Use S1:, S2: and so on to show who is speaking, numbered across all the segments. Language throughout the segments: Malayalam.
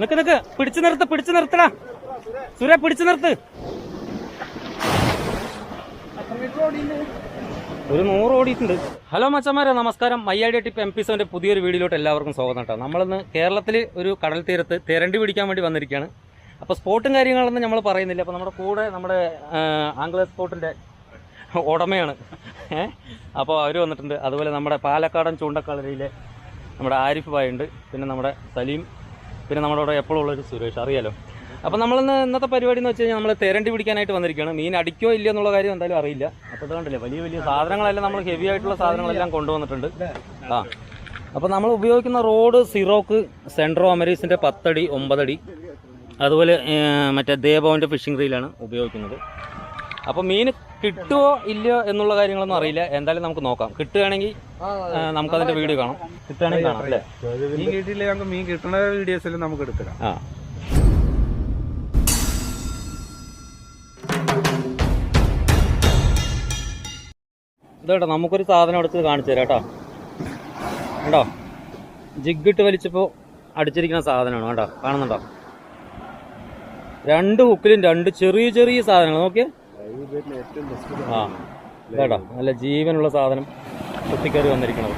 S1: നിക്ക് നിക്ക്. പിടിച്ചു നിർത്ത് പിടിച്ചു നിർത്തടാ. സുര പിടിച്ചു നിർത്ത്. ഒരു നൂറ് ഓടിയിട്ടുണ്ട്. ഹലോ മച്ചന്മാരെ നമസ്കാരം. മയ്യാടി ടിപ്പ് എം പി സോന്റെ പുതിയൊരു വീഡിയോയിലോട്ട് എല്ലാവർക്കും സ്വാഗതം കേട്ടോ. നമ്മളിന്ന് കേരളത്തിൽ ഒരു കടൽ തീരത്ത് തിരണ്ടി പിടിക്കാൻ വേണ്ടി വന്നിരിക്കുകയാണ് അപ്പോൾ സ്പോട്ടും കാര്യങ്ങളൊന്നും നമ്മൾ പറയുന്നില്ല. അപ്പോൾ നമ്മുടെ കൂടെ നമ്മുടെ ആംഗ്ല സ്പോട്ടിന്റെ ഉടമയാണ്. അപ്പോൾ അവർ വന്നിട്ടുണ്ട്. അതുപോലെ നമ്മുടെ പാലക്കാടൻ ചൂണ്ടക്കളരിയിലെ നമ്മുടെ ആരിഫ് ഭായുണ്ട് ഉണ്ട്. പിന്നെ നമ്മുടെ സലീം പിന്നെ നമ്മുടെ അവിടെ എപ്പോഴും ഉള്ളൊരു സുരേഷ് അറിയാലോ? അപ്പോൾ നമ്മളിന്ന് ഇന്നത്തെ പരിപാടി എന്ന് വെച്ച് കഴിഞ്ഞാൽ നമ്മൾ തേരണ്ടി പിടിക്കാനായിട്ട് വന്നിരിക്കുകയാണ്. മീൻ അടിക്കോ ഇല്ലയോ എന്നുള്ള കാര്യം എന്തായാലും അറിയില്ല. അപ്പോൾ അതുകൊണ്ടല്ലേ വലിയ വലിയ സാധനങ്ങളെല്ലാം നമ്മൾ ഹെവി ആയിട്ടുള്ള സാധനങ്ങളെല്ലാം കൊണ്ടുവന്നിട്ടുണ്ട്. ആ. അപ്പോൾ നമ്മൾ ഉപയോഗിക്കുന്ന റോഡ് സിറോക്ക് സെൻട്രോ അമരീസിന്റെ പത്തടി ഒമ്പതടി. അതുപോലെ മറ്റേ ദേവോന്റെ ഫിഷിംഗ് റീലാണ് ഉപയോഗിക്കുന്നത്. അപ്പോൾ മീൻ കിട്ടുമോ ഇല്ലയോ എന്നുള്ള കാര്യങ്ങളൊന്നും അറിയില്ല. എന്തായാലും നമുക്ക് നോക്കാം. കിട്ടുകയാണെങ്കിൽ നമുക്ക് അതിന്റെ വീഡിയോ കാണാം. കിട്ടുകയാണെങ്കിൽ കാണാം അല്ലേ?
S2: മീൻ കിട്ടിയില്ല നമുക്ക് മീൻ കിട്ടുന്ന എല്ലാം നമുക്ക് എടുക്കാം
S1: ആ. ഇതേട്ടോ നമുക്കൊരു സാധനം എടുത്ത് കാണിച്ചു തരാം കേട്ടോ. കേട്ടോ ജിഗിട്ട് വലിച്ചപ്പോൾ അടിച്ചിരിക്കുന്ന സാധനമാണ് കേട്ടോ. കാണുന്നുണ്ടോ? രണ്ട് ഹുക്കിലും രണ്ട് ചെറിയ ചെറിയ സാധനങ്ങൾ. നോക്കിയേ. ആ കേട്ടോ? നല്ല ജീവനുള്ള സാധനം കുത്തിക്കയറി വന്നിരിക്കണത്.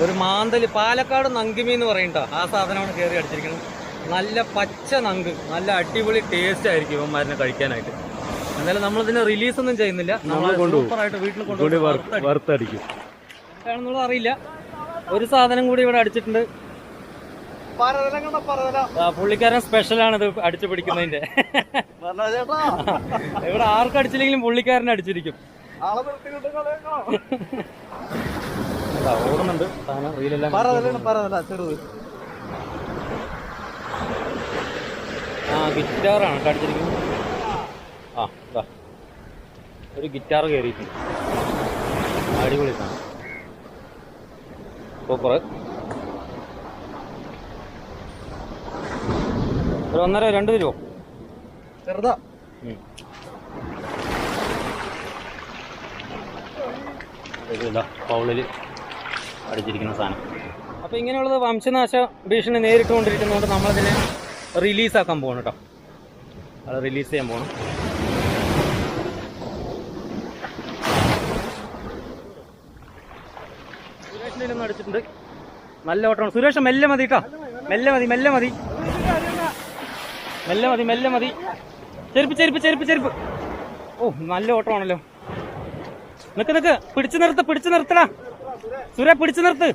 S1: ഒരു മാന്തൽ പാലക്കാട് നങ്കിമി എന്ന് പറയണ്ട ആ സാധനമാണ് കയറി അടിച്ചിരിക്കുന്നത് നല്ല പച്ച നങ്ക് നല്ല അടിപൊളി ടേസ്റ്റ് ആയിരിക്കും ഇവന്മാരിനെ കഴിക്കാനായിട്ട്. എന്നാലും നമ്മളിതിനെ റിലീസ് ഒന്നും ചെയ്യുന്നില്ല. നമ്മൾ സൂപ്പറായിട്ട് വീട്ടിൽ കൊണ്ടുപോയി
S2: വറുത്തടിക്കും.
S1: എന്താണെന്നുള്ളത് അറിയില്ല. ഒരു സാധനം കൂടി ഇവിടെ അടിച്ചിട്ടുണ്ട്. പുള്ളിക്കാരൻ പുള്ളിക്കാരൻ സ്പെഷ്യലാണ് ഇത് അടിച്ചു പിടിക്കുന്നതിന്റെ. ഇവിടെ ആർക്കും അടിച്ചില്ലെങ്കിലും പുള്ളിക്കാരനെ അടിച്ചിരിക്കും. ഓടുന്നുണ്ട്. സാധനം റീലെല്ലാം ആ ഗിറ്റാറാണ് കടിച്ചിരിക്കുന്നത് ആ ഇതാ ഒരു ഗിറ്റാർ കയറിയിട്ടുണ്ട് അടിപൊളി സാധനം. സൂപ്പർ ഒരു ഒന്നര രണ്ട് തരുമോ
S2: ചെറുതാ.
S1: പൗളിൽ അടിച്ചിരിക്കുന്ന സാധനം. അപ്പോൾ ഇങ്ങനെയുള്ളത് വംശനാശ ഭീഷണി നേരിട്ടുകൊണ്ടിരിക്കുന്നതുകൊണ്ട് നമ്മളതിനെ റിലീസാക്കാൻ പോകണം കേട്ടോ അത് റിലീസ് ചെയ്യാൻ പോകണം സുരേഷിന്റെ ഒന്ന് അടിച്ചിട്ടുണ്ട്. നല്ല ഓട്ടമാണ് സുരേഷ് മെല്ലെ മതി കേട്ടോ മെല്ലെ മതി മെല്ലെ മതി. മെല്ലെ മതി മെല്ലെ മതി. ചെരുപ്പ് ചെരുപ്പ് ചെരുപ്പ് ചെരുപ്പ്. ഓ നല്ല ഓട്ടമാണല്ലോ നിക്ക് നിക്ക്. പിടിച്ചു നിർത്ത് പിടിച്ചു നിർത്തടാ. സുര പിടിച്ചു നിർത്ത്.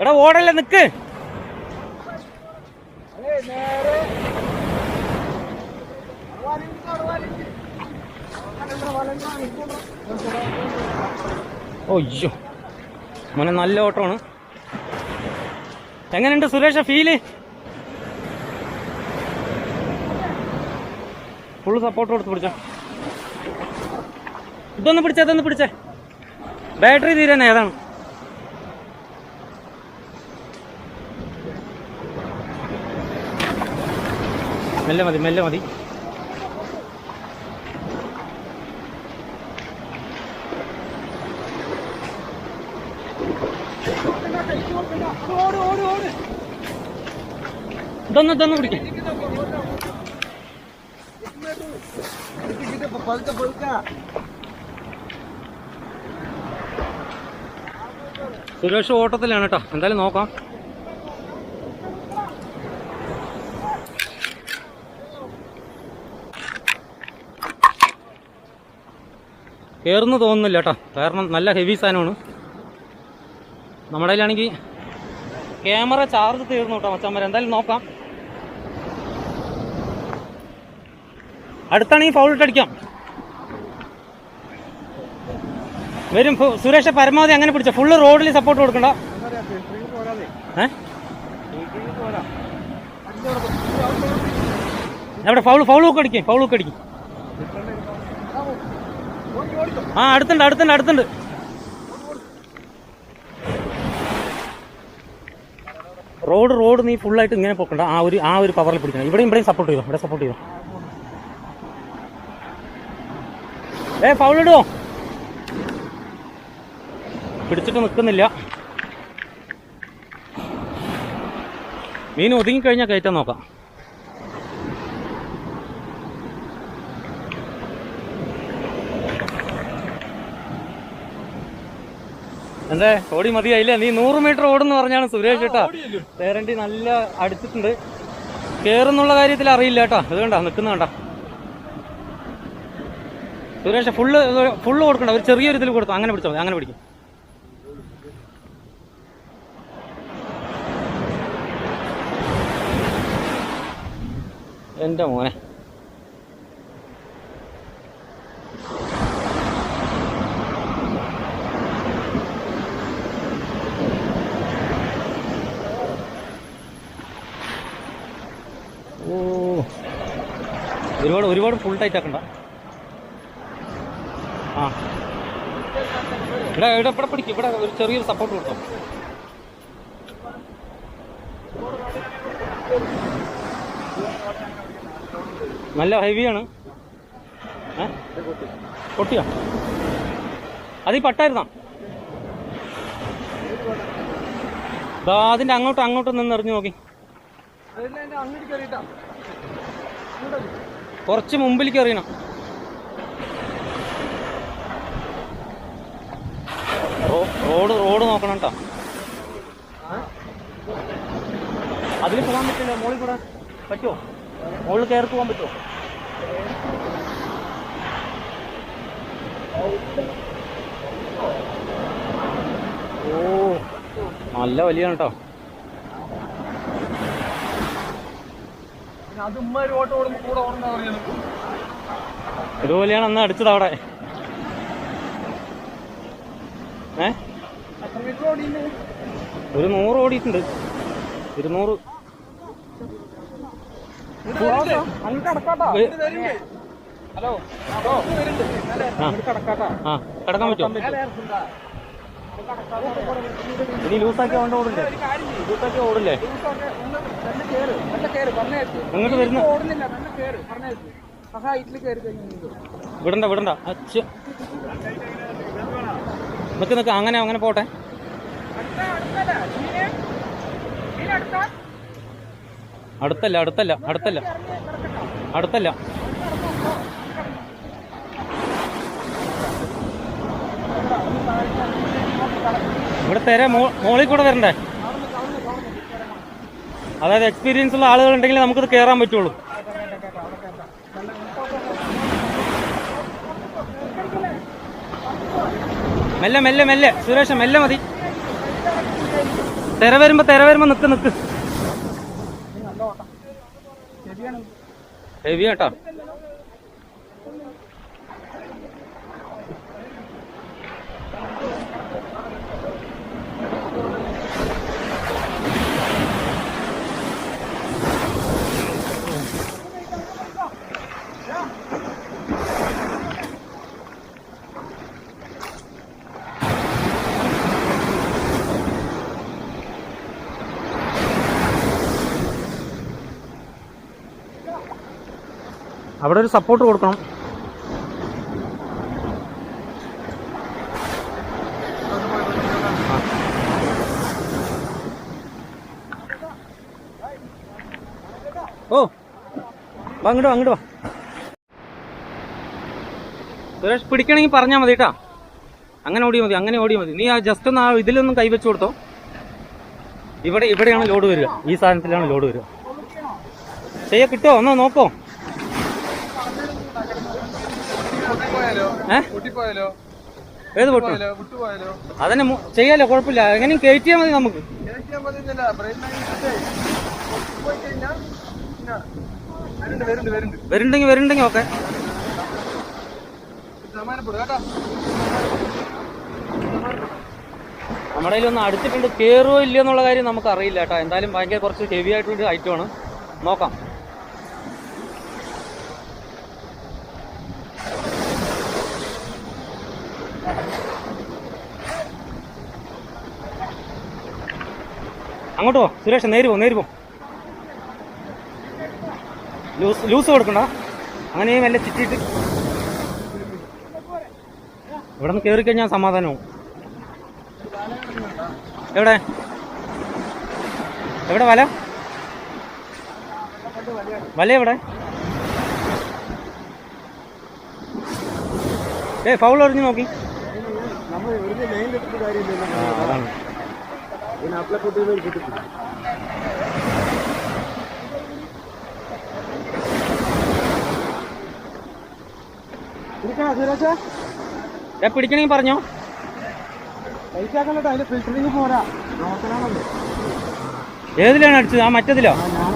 S1: എടാ ഓടല്ലേ നിക്ക്. ഓയ്യോ മോനെ നല്ല ഓട്ടമാണ്. എങ്ങനെയുണ്ട് സുരേഷ ഫീൽ? ഫുള്ള് സപ്പോർട്ട് കൊടുത്ത് പിടിച്ചോ. ഇതൊന്ന് പിടിച്ചേ ഇതൊന്ന് പിടിച്ചേ. ബാറ്ററി തീരാൻ ഏതാണ് മെല്ലെ മതി മെല്ലെ മതി. ഇതൊന്ന് ഇതൊന്ന് പിടിക്കും സുരേഷ് ഓട്ടത്തിലാണ് കേട്ടോ. എന്തായാലും നോക്കാം. കയറുന്നു തോന്നുന്നില്ല കേട്ടോ. കാരണം നല്ല ഹെവി സാധനമാണ്. നമ്മുടെ കയ്യിലാണെങ്കിൽ ക്യാമറ ചാർജ് തീർന്നു കേട്ടോ മച്ചന്മാരെ. എന്തായാലും നോക്കാം. അടുത്താണെങ്കിൽ ഫൗളിട്ട് അടിക്കാം. വരും. സുരേഷ് പരമാവധി അങ്ങനെ പിടിച്ച. ഫുള്ള് റോഡിൽ സപ്പോർട്ട് കൊടുക്കണ്ട. എവിടെ? ഫൗൾ ഫൗളൊക്കെ അടിക്കും. ഫൗളൊക്കെ അടിക്കും. ആ അടുത്തുണ്ട് അടുത്തുണ്ട് അടുത്തുണ്ട്. റോഡ് റോഡ് നീ ഫുള്ളായിട്ട് ഇങ്ങനെ പോക്കണ്ട. ആ ഒരു ആ ഒരു പവറിൽ പിടിക്കണം. ഇവിടെയും ഇവിടെയും സപ്പോർട്ട് ചെയ്തോ? ഇവിടെ സപ്പോർട്ട് ചെയ്തോ? ഏ ഫൗളിടുവോ പിടിച്ചിട്ട് നിൽക്കുന്നില്ല മീൻ ഒതുങ്ങിക്കഴിഞ്ഞാൽ കയറ്റാൻ നോക്കാം. എന്തേ ഓടി മതിയായില്ലേ? നീ നൂറ് മീറ്റർ ഓടുന്നു പറഞ്ഞാണ് സുരേഷ് കേട്ടോ തേരണ്ടി നല്ല അടിച്ചിട്ടുണ്ട്. കേറുന്നുള്ള കാര്യത്തിൽ അറിയില്ല കേട്ടോ ഇത് കണ്ട നിൽക്കുന്ന കണ്ട. സുരേഷ് ഫുള്ള് ഫുള്ള് കൊടുക്കണ്ട. ഒരു ചെറിയൊരു ഇതിൽ കൊടുത്തു. അങ്ങനെ പിടിച്ചോ മതി, അങ്ങനെ പിടിക്കും. എന്റെ മോനെ. ഒരുപാട് ഒരുപാട് ഫുൾ ടൈറ്റ് ആക്കണ്ട. ആ. ഇവിടെ ഇവിടെ ഇവിടെ പിടിക്കും. ഇവിടെ ഒരു ചെറിയൊരു സപ്പോർട്ട് കൊടുത്തോ. നല്ല ഹെവിയാണ് പൊട്ടിയ? അത് പട്ടായിരുന്നോ? അതിന്റെ അങ്ങോട്ടും അങ്ങോട്ടും നിന്ന് എറിഞ്ഞു നോക്കി.
S2: അങ്ങോട്ട്
S1: കുറച്ച് മുമ്പിലേക്ക് എറിയണം റോഡ് റോഡ് നോക്കണം കേട്ടോ. അതിൽ പോകാൻ പറ്റില്ല മുകളിൽ കൂടെ പറ്റുമോ? മുകളിൽ കയറി പോകാൻ പറ്റുമോ? ഓ നല്ല വലിയാണ് കേട്ടോ. ഇതുപോലെയാണ് അന്ന് അടിച്ചത് അവിടെ. ഏ? ഒരു നൂറ് ഓടിയിട്ടുണ്ട്. ഇരുന്നൂറ്.
S2: ഹലോ
S1: കിടക്കാൻ പറ്റുമോ? ഇനി ലൂസാക്കി കൊണ്ട് ഓടില്ലേ ലൂസാക്കി ഓടില്ലേ അങ്ങോട്ട് വരുന്ന. വിടണ്ട വിടണ്ട. അച്ഛ. നിക്ക് നിക്ക്. അങ്ങനെ അങ്ങനെ പോട്ടെ. അടുത്തല്ല അടുത്തല്ല അടുത്തല്ല. അടുത്തല്ല. ഇവിടെ തെര മോളിൽ കൂടെ വരണ്ടേ? അതായത് എക്സ്പീരിയൻസ് ഉള്ള ആളുകൾ ഉണ്ടെങ്കിൽ നമുക്കിത് കയറാൻ പറ്റുള്ളൂ. മെല്ലെ മെല്ലെ മെല്ലെ. സുരേഷ മെല്ലെ മതി. തെര വരുമ്പോ തെര വരുമ്പോ നിക്ക് നിക്ക്. ഹെവി അവിടെ ഒരു സപ്പോർട്ട് കൊടുക്കണം. ഓ. വാ അങ്ങോട്ട് അങ്ങോട്ട് വാ. സുരേഷ് പിടിക്കണമെങ്കിൽ പറഞ്ഞാൽ മതി കേട്ടാ. അങ്ങനെ ഓടിയാൽ മതി അങ്ങനെ ഓടിയാൽ മതി. നീ ആ ജസ്റ്റ് ഒന്ന് ആ ഇതിലൊന്നും കൈവച്ച് കൊടുത്തോ. ഇവിടെ ഇവിടെയാണ് ലോഡ് വരിക. ഈ സാധനത്തിലാണ് ലോഡ് വരിക. ചെയ്യാ കിട്ടുമോ ഒന്ന് നോക്കോ. ഏത് പൊട്ടു? അതന്നെ ചെയ്യാലോ കുഴപ്പമില്ല. എങ്ങനെയും കയറ്റിയാൽ മതി നമുക്ക്. വരുന്നുണ്ടെങ്കിൽ വരുന്നുണ്ടെങ്കിൽ ഓക്കെ. നമ്മുടെ കയ്യിലൊന്ന് അടുത്തിട്ടുണ്ട് കയറുമോ ഇല്ലയോ എന്നുള്ള കാര്യം നമുക്ക് അറിയില്ല കേട്ടോ. എന്തായാലും ഭയങ്കര കുറച്ച് ഹെവി ആയിട്ടുള്ള ഐറ്റമാണ് നോക്കാം. അങ്ങോട്ട് പോ സുരേഷ് നേര് പോ നേര് പോ. ലൂസ് ലൂസ് കൊടുക്കണ്ട. അങ്ങനെ എല്ലാം ചുറ്റിയിട്ട്. ഇവിടെ നിന്ന് കയറി കഴിഞ്ഞാൽ സമാധാനവും. എവിടെ? എവിടെ വല? വല എവിടെ? ഏ ഫൗൾ എറിഞ്ഞു നോക്കി.
S2: നമ്മൾ ഒരു ലൈൻ ഇട്ടിട്ട് കാര്യമില്ല
S1: അതാണ്.
S2: കിട്ടില്ല ഇരിക്കണോ സുരേഷ?
S1: ഏ പിടിക്കണമെങ്കിൽ പറഞ്ഞോ.
S2: കഴിച്ചാക്കല്ലോ അതിന്റെ ഫിൽറ്ററിങ് പോരാ.
S1: ഏതിലാണ് അടിച്ചത്? ആ മറ്റതിലോ?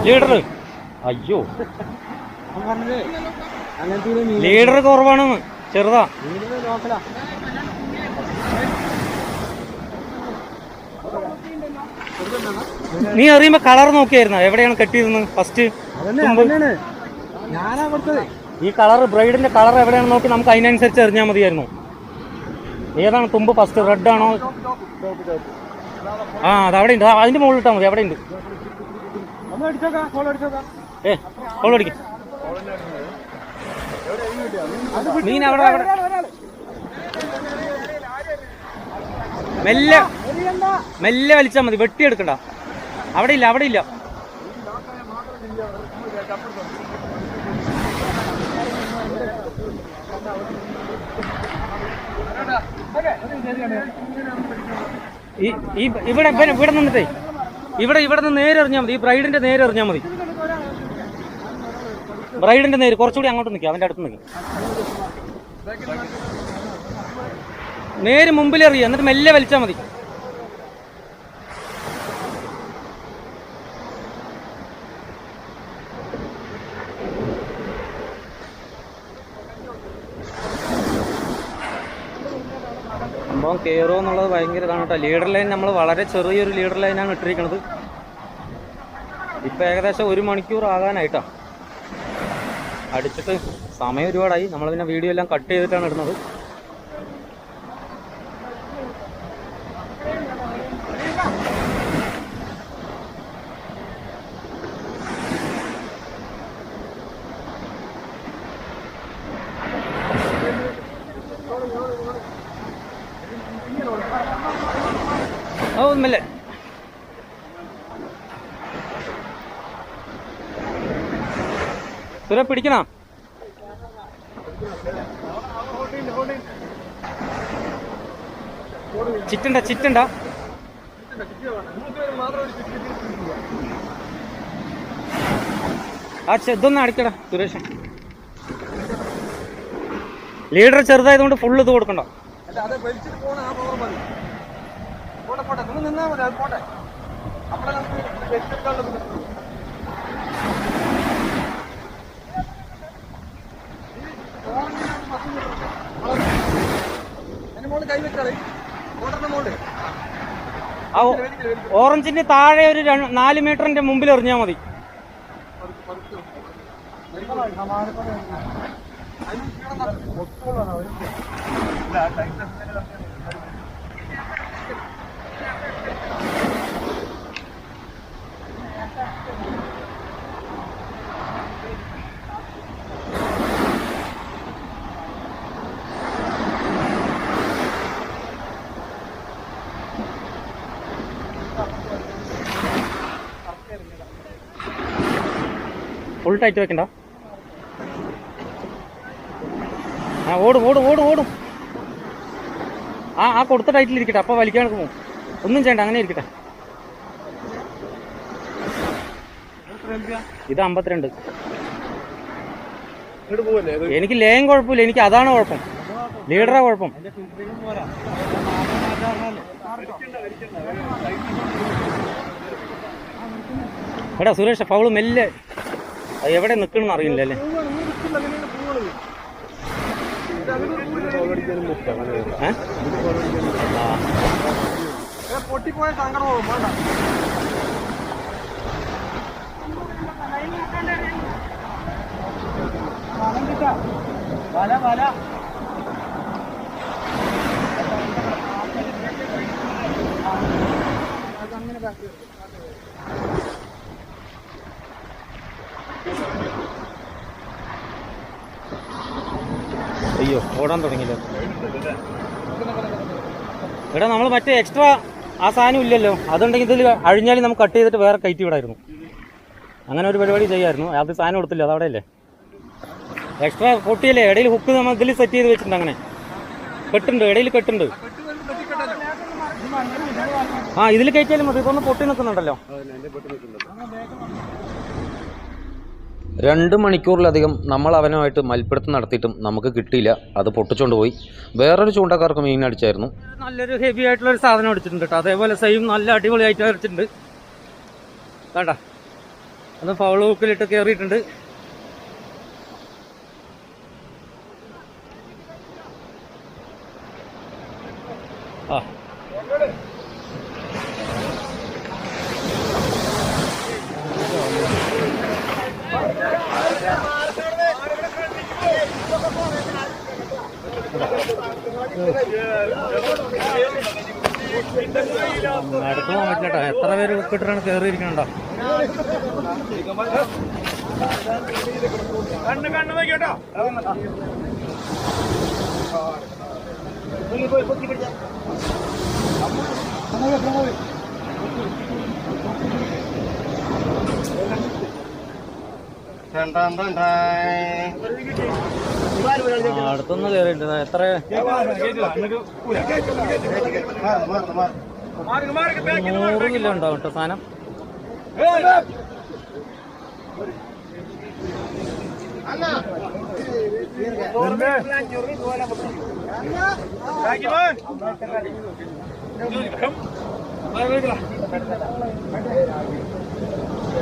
S1: ലീഡർ അയ്യോ. ലീഡർ കുറവാണെന്ന്. ചെറുതാ.
S2: നോക്കലാ
S1: നീ അറിയുമ്പോ കളർ നോക്കിയായിരുന്നു? എവിടെയാണ് കെട്ടിയിരുന്നത് ഫസ്റ്റ് ഈ കളർ ബ്രൈഡിന്റെ കളർ എവിടെയാണ് നോക്കി നമുക്ക് അതിനനുസരിച്ച് എറിഞ്ഞാൽ മതിയായിരുന്നു. ഏതാണ് തുമ്പ് ഫസ്റ്റ് റെഡ് ആണോ? ആ അത് അവിടെ ഉണ്ട് അതിന്റെ മുകളിൽ ഇട്ടാൽ മതി. അവിടെ ഉണ്ട് ഏ കോൾ അടിക്കും. മീൻ അവിടെ മെല്ലെ. മെല്ലെ വലിച്ചാൽ മതി. വെട്ടിയെടുക്കണ്ട. അവിടെ ഇല്ല അവിടെ ഇല്ല. ഈ- ഇവിടെ ഇവിടെ നിന്നിട്ടേ. ഇവിടെ ഇവിടെ നിന്ന് നേരെ എറിഞ്ഞാൽ മതി. ഈ ബ്രൈഡിന്റെ നേരെ എറിഞ്ഞാൽ മതി. ബ്രൈഡിന്റെ നേര് കുറച്ചുകൂടി അങ്ങോട്ട് നിൽക്കുക അവന്റെ അടുത്ത് നിൽക്കുക നേര് മുമ്പിൽ എറിയുക എന്നിട്ട് മെല്ലെ വലിച്ചാൽ മതി. കയറുമോ എന്നുള്ളത് ഭയങ്കര ഇതാണ് കേട്ടോ ലീഡർ ലൈൻ നമ്മൾ വളരെ ചെറിയൊരു ലീഡർ ലൈനാണ് ഇട്ടിരിക്കുന്നത് ഇപ്പം ഏകദേശം ഒരു മണിക്കൂർ ആകാനായിട്ടാണ് അടിച്ചിട്ട് സമയം ഒരുപാടായി. നമ്മൾ പിന്നെ വീഡിയോ എല്ലാം കട്ട് ചെയ്തിട്ടാണ് ഇടുന്നത്. ഓ ഇല്ല സുര പിടിക്കണം? ചിറ്റണ്ട ചിറ്റണ്ട? ആ ഇതൊന്നും അടിക്കടാ സുരേഷ്. ലീഡർ ചെറുതായതുകൊണ്ട് ഫുള്ള് ഇത് കൊടുക്കണ്ടോ?
S2: അല്ല അത് വലിച്ചിട്ട് പോണ ആ പവർ മതി. പോട്ടെ പോട്ടെ. നിങ്ങൾ നിന്നാൽ മതി അത് പോട്ടെ. അവിടെ നമുക്ക്
S1: ഓറഞ്ചിന്റെ താഴെ ഒരു നാല് മീറ്ററിന്റെ മുമ്പിൽ എറിഞ്ഞാൽ മതി. ഫുൾ ടൈറ്റ് വെക്കണ്ട. ആ ഓടും ഓടും ഓടും ഓടും. ആ ആ കൊടുത്ത ടൈറ്റിൽ ഇരിക്കട്ടെ അപ്പൊ വലിക്കാൻ പോകും ഒന്നും ചെയ്യണ്ട അങ്ങനെ ഇരിക്കട്ടെ. ഇത് അമ്പത്തിരണ്ട്. എനിക്ക് ലേയും കുഴപ്പമില്ല എനിക്ക് അതാണ് കുഴപ്പം. ലീഡറാ കുഴപ്പം. എടാ സുരേഷ് ഫൗൾ മെല്ലെ. അത് എവിടെ നിൽക്കണമെന്ന് അറിയില്ല അല്ലേ
S2: പൊട്ടിപ്പോയ സങ്കടം പോകും വേണ്ട വല വല
S1: അയ്യോ ഓടാൻ തുടങ്ങിയില്ല? എടാ നമ്മൾ മറ്റേ എക്സ്ട്രാ ആ സാധനം ഇല്ലല്ലോ. അതുണ്ടെങ്കിൽ ഇതിൽ അഴിഞ്ഞാൽ നമുക്ക് കട്ട് ചെയ്തിട്ട് വേറെ കയറ്റി വിടായിരുന്നു അങ്ങനെ ഒരു പരിപാടി ചെയ്യായിരുന്നു. അത് സാധനം കൊടുത്തില്ല അതവിടെ അല്ലേ എക്സ്ട്രാ പൊട്ടിയല്ലേ? ഇടയിൽ ഹുക്ക് നമ്മൾ ഇതിൽ സെറ്റ് ചെയ്ത് വെച്ചിട്ടുണ്ട് അങ്ങനെ. കെട്ടുണ്ട്. ഇടയിൽ കെട്ടുണ്ട്. ആ ഇതിൽ കയറ്റിയാലും മതി. ഇതൊന്ന് പൊട്ടി നിൽക്കുന്നുണ്ടല്ലോ. രണ്ട് മണിക്കൂറിലധികം നമ്മൾ അവനുമായിട്ട് മൽപ്പിടുത്തം നടത്തിയിട്ടും നമുക്ക് കിട്ടിയില്ല. അത് പൊട്ടിച്ചുകൊണ്ട് പോയി. വേറൊരു ചൂണ്ടക്കാർക്ക് മീൻ അടിച്ചായിരുന്നു. നല്ലൊരു ഹെവി ആയിട്ടുള്ള ഒരു സാധനം അടിച്ചിട്ടുണ്ട് കേട്ടോ. അതേപോലെ സെയിം നല്ല അടിപൊളിയായിട്ട് അടിച്ചിട്ടുണ്ട്. വേണ്ട അത് ഫൗൾ ഹുക്കിലിട്ട് കയറിയിട്ടുണ്ട് ആ. അടുത്ത് പോകാൻ പറ്റില്ല എത്ര പേര് ഹുക്കിട്ടാണ് കയറിയിരിക്കണുണ്ടോ?
S2: കണ്ണ് കണ്ണ് നോക്കിയോട്ടോ
S1: ആ, അടുത്തൊന്ന് കയറിയിട്ടുണ്ട് എത്ര? നൂറ് കിലോ ഉണ്ടാവും കേട്ടോ സാധനം?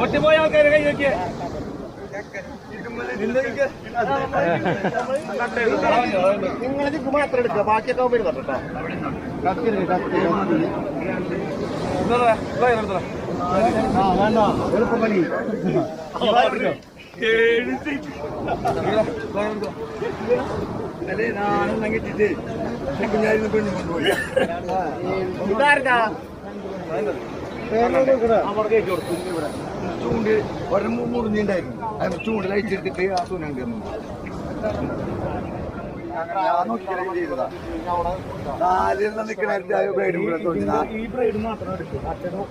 S2: ഒറ്റ പോയ ആൾക്കാരെ കൈ നോക്കിയേ
S3: നിങ്ങൾക്ക് മാത്രം എടുക്കുക ബാക്കിയൊക്കെ വരുന്നുണ്ട് കേട്ടോ കത്തിരി കത്തിരി ആ വേണ്ട എളുപ്പമണി
S2: ചൂണ്ട് ഒരെണ്ണം മുറിഞ്ഞിണ്ടായിരുന്നു. അത് ചൂണ്ട് കഴിച്ചെടുത്തിട്ട് ആ നാലെണ്ണം നിൽക്കണ ബ്രൈഡും കൂടെ തോന്നി ഈ ബ്രൈഡ് മാത്രം എടുക്കും അച്ഛനും?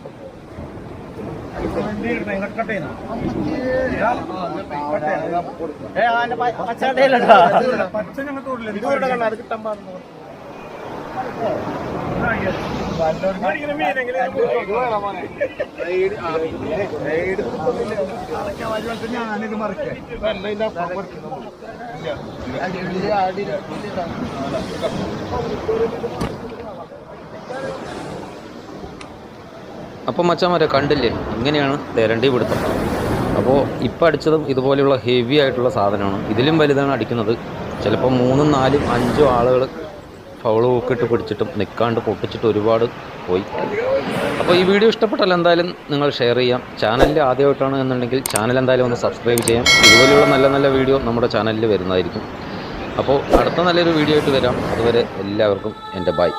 S2: ഞാനിത്
S1: അപ്പം മച്ചാമാരെ കണ്ടില്ലേ? ഇങ്ങനെയാണ് തെരണ്ടി പിടുത്തം. അപ്പോൾ ഇപ്പം അടിച്ചതും ഇതുപോലെയുള്ള ഹെവി ആയിട്ടുള്ള സാധനമാണ്. ഇതിലും വലുതാണ് അടിക്കുന്നത്. ചിലപ്പോൾ മൂന്നും നാലും അഞ്ചും ആളുകൾ ഫൗൾ ഊക്കിട്ട് പിടിച്ചിട്ടും നിൽക്കാണ്ട് പൊട്ടിച്ചിട്ട് ഒരുപാട് പോയി. അപ്പോൾ ഈ വീഡിയോ ഇഷ്ടപ്പെട്ടാൽ എന്തായാലും നിങ്ങൾ ഷെയർ ചെയ്യാം. ചാനലിൽ ആദ്യമായിട്ടാണ് എന്നുണ്ടെങ്കിൽ ചാനൽ എന്തായാലും ഒന്ന് സബ്സ്ക്രൈബ് ചെയ്യാം. ഇതുപോലെയുള്ള നല്ല നല്ല വീഡിയോ നമ്മുടെ ചാനലിൽ വരുന്നതായിരിക്കും. അപ്പോൾ അടുത്ത നല്ലൊരു വീഡിയോ ആയിട്ട് വരാം. അതുവരെ എല്ലാവർക്കും എന്റെ ബൈ